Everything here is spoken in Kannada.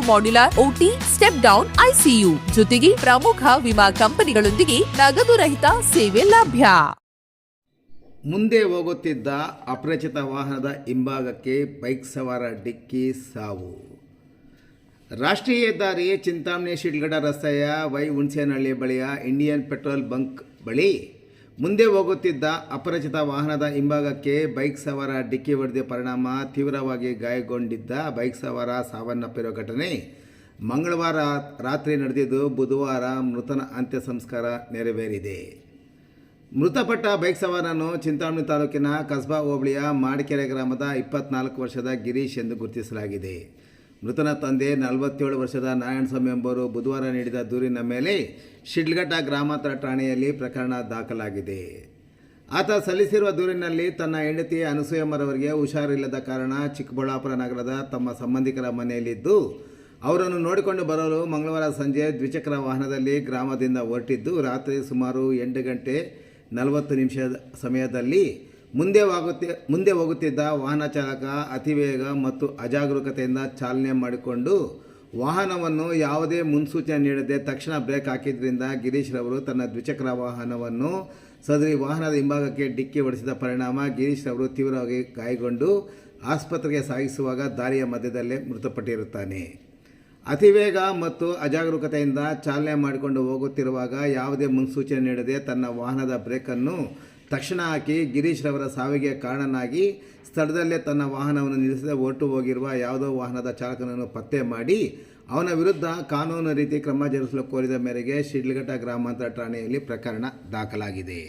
modular OT step down ICU ಜೊತೆಗೆ ಪ್ರಮುಖ ವಿಮಾ ಕಂಪನಿಗಳೊಂದಿಗೆ ನಗದು ರಹಿತ ಸೇವೆ ಲಭ್ಯ. ಮುಂದೆ ಹೋಗುತ್ತಿದ್ದ ಅಪರಿಚಿತ ವಾಹನದ ಹಿಂಭಾಗಕ್ಕೆ ಬೈಕ್ ಸವಾರ ಡಿಕ್ಕಿ ಸಾವು. ರಾಷ್ಟ್ರೀಯ ಹೆದ್ದಾರಿ ಚಿಂತಾಮಣಿ ಶಿಡ್ಗಡ ರಸ್ತೆಯ ವೈ ಹುಣಸೇನಹಳ್ಳಿ ಬಳಿಯ ಇಂಡಿಯನ್ ಪೆಟ್ರೋಲ್ ಬಂಕ್ ಬಳಿ ಮುಂದೆ ಹೋಗುತ್ತಿದ್ದ ಅಪರಿಚಿತ ವಾಹನದ ಹಿಂಭಾಗಕ್ಕೆ ಬೈಕ್ ಸವಾರ ಡಿಕ್ಕಿ ಹೊಡೆದ ಪರಿಣಾಮ ತೀವ್ರವಾಗಿ ಗಾಯಗೊಂಡಿದ್ದ ಬೈಕ್ ಸವಾರ ಸಾವನ್ನಪ್ಪಿರುವ ಘಟನೆ. ಮಂಗಳವಾರ ರಾತ್ರಿ ನಡೆದಿದ್ದು ಬುಧವಾರ ಮೃತನ ಅಂತ್ಯ ಸಂಸ್ಕಾರ ನೆರವೇರಿದೆ. ಮೃತಪಟ್ಟ ಬೈಕ್ ಸವಾರನನ್ನು ಚಿಂತಾಮಣಿ ತಾಲೂಕಿನ ಕಸ್ಬಾ ಹೋಬಳಿಯ ಮಾಡಿಕೆರೆ ಗ್ರಾಮದ ಇಪ್ಪತ್ನಾಲ್ಕು ವರ್ಷದ ಗಿರೀಶ್ ಎಂದು ಗುರುತಿಸಲಾಗಿದೆ. ಮೃತನ ತಂದೆ ನಲವತ್ತೇಳು ವರ್ಷದ ನಾರಾಯಣಸ್ವಾಮಿ ಎಂಬರು ಬುಧವಾರ ನೀಡಿದ ದೂರಿನ ಮೇಲೆ ಶಿಡ್ಲಘಟ್ಟ ಗ್ರಾಮಾಂತರ ಠಾಣೆಯಲ್ಲಿ ಪ್ರಕರಣ ದಾಖಲಾಗಿದೆ. ಆತ ಸಲ್ಲಿಸಿರುವ ದೂರಿನಲ್ಲಿ ತನ್ನ ಹೆಂಡತಿ ಅನಸೂಯಮ್ಮರವರಿಗೆ ಹುಷಾರಿಲ್ಲದ ಕಾರಣ ಚಿಕ್ಕಬಳ್ಳಾಪುರ ನಗರದ ತಮ್ಮ ಸಂಬಂಧಿಕರ ಮನೆಯಲ್ಲಿದ್ದು, ಅವರನ್ನು ನೋಡಿಕೊಂಡು ಬರಲು ಮಂಗಳವಾರ ಸಂಜೆ ದ್ವಿಚಕ್ರ ವಾಹನದಲ್ಲಿ ಗ್ರಾಮದಿಂದ ಹೊರಟಿದ್ದು, ರಾತ್ರಿ ಸುಮಾರು ಎಂಟು ಗಂಟೆ ನಲವತ್ತು ನಿಮಿಷದ ಸಮಯದಲ್ಲಿ ಮುಂದೆ ಹೋಗುತ್ತಿ ಮುಂದೆ ಹೋಗುತ್ತಿದ್ದ ವಾಹನ ಚಾಲಕ ಅತಿವೇಗ ಮತ್ತು ಅಜಾಗರೂಕತೆಯಿಂದ ಚಾಲನೆ ಮಾಡಿಕೊಂಡು ವಾಹನವನ್ನು ಯಾವುದೇ ಮುನ್ಸೂಚನೆ ನೀಡದೆ ತಕ್ಷಣ ಬ್ರೇಕ್ ಹಾಕಿದ್ರಿಂದ ಗಿರೀಶ್ ರವರು ತನ್ನ ದ್ವಿಚಕ್ರ ವಾಹನವನ್ನು ಸದರಿ ವಾಹನದ ಹಿಂಭಾಗಕ್ಕೆ ಡಿಕ್ಕಿ ಹೊಡೆಸಿದ ಪರಿಣಾಮ ಗಿರೀಶ್ ರವರು ತೀವ್ರವಾಗಿ ಗಾಯಗೊಂಡು ಆಸ್ಪತ್ರೆಗೆ ಸಾಗಿಸುವಾಗ ದಾರಿಯ ಮಧ್ಯದಲ್ಲೇ ಮೃತಪಟ್ಟಿರುತ್ತಾನೆ. ಅತಿವೇಗ ಮತ್ತು ಅಜಾಗರೂಕತೆಯಿಂದ ಚಾಲನೆ ಮಾಡಿಕೊಂಡು ಹೋಗುತ್ತಿರುವಾಗ ಯಾವುದೇ ಮುನ್ಸೂಚನೆ ನೀಡದೆ ತನ್ನ ವಾಹನದ ಬ್ರೇಕನ್ನು ತಕ್ಷಣ ಹಾಕಿ ಗಿರೀಶ್ ರವರ ಸಾವಿಗೆ ಕಾರಣನಾಗಿ ಸ್ಥಳದಲ್ಲೇ ತನ್ನ ವಾಹನವನ್ನು ನಿಲ್ಲಿಸದೆ ಹೊರಟು ಹೋಗಿರುವ ಯಾವುದೋ ವಾಹನದ ಚಾಲಕನನ್ನು ಪತ್ತೆ ಮಾಡಿ, ಅವನ ವಿರುದ್ಧ ಕಾನೂನು ರೀತಿ ಕ್ರಮ ಜರುಗಿಸಲು ಕೋರಿದ ಮೇರೆಗೆ ಶಿಡ್ಲಘಟ್ಟ ಗ್ರಾಮಾಂತರ ಠಾಣೆಯಲ್ಲಿ ಪ್ರಕರಣ ದಾಖಲಾಗಿದೆ.